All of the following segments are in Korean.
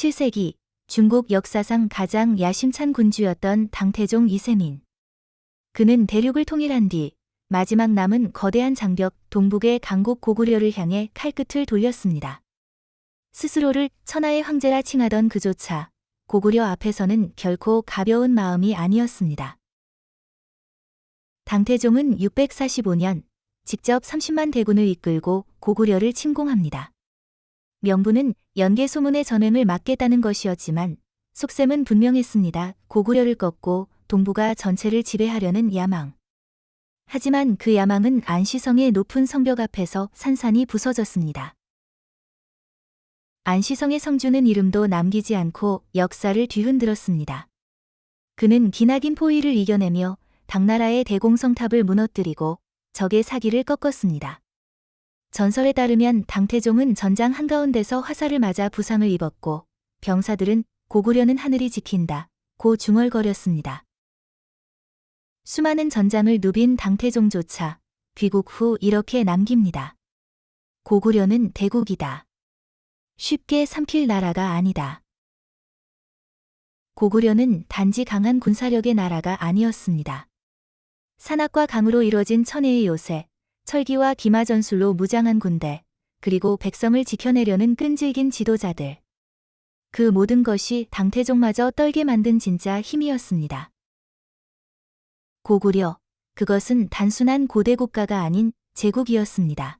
17세기 중국 역사상 가장 야심찬 군주였던 당태종 이세민. 그는 대륙을 통일한 뒤 마지막 남은 거대한 장벽 동북의 강국 고구려를 향해 칼끝을 돌렸습니다. 스스로를 천하의 황제라 칭하던 그조차 고구려 앞에서는 결코 가벼운 마음이 아니었습니다. 당태종은 645년 직접 30만 대군을 이끌고 고구려를 침공합니다. 명분은 연개 소문의 전횡을 막겠다는 것이었지만 속셈은 분명했습니다. 고구려를 꺾고 동북아 전체를 지배하려는 야망. 하지만 그 야망은 안시성의 높은 성벽 앞에서 산산이 부서졌습니다. 안시성의 성주는 이름도 남기지 않고 역사를 뒤흔들었습니다. 그는 기나긴 포위를 이겨내며 당나라의 대공성탑을 무너뜨리고 적의 사기를 꺾었습니다. 전설에 따르면 당태종은 전장 한가운데서 화살을 맞아 부상을 입었고 병사들은 고구려는 하늘이 지킨다 고 중얼거렸습니다. 수많은 전장을 누빈 당태종조차 귀국 후 이렇게 남깁니다. 고구려는 대국이다. 쉽게 삼킬 나라가 아니다. 고구려는 단지 강한 군사력의 나라가 아니었습니다. 산악과 강으로 이뤄진 천혜의 요새, 철기와 기마 전술로 무장한 군대, 그리고 백성을 지켜내려는 끈질긴 지도자들. 그 모든 것이 당태종마저 떨게 만든 진짜 힘이었습니다. 고구려, 그것은 단순한 고대 국가가 아닌 제국이었습니다.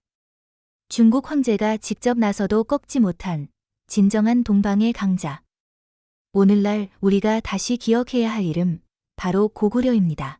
중국 황제가 직접 나서도 꺾지 못한 진정한 동방의 강자. 오늘날 우리가 다시 기억해야 할 이름, 바로 고구려입니다.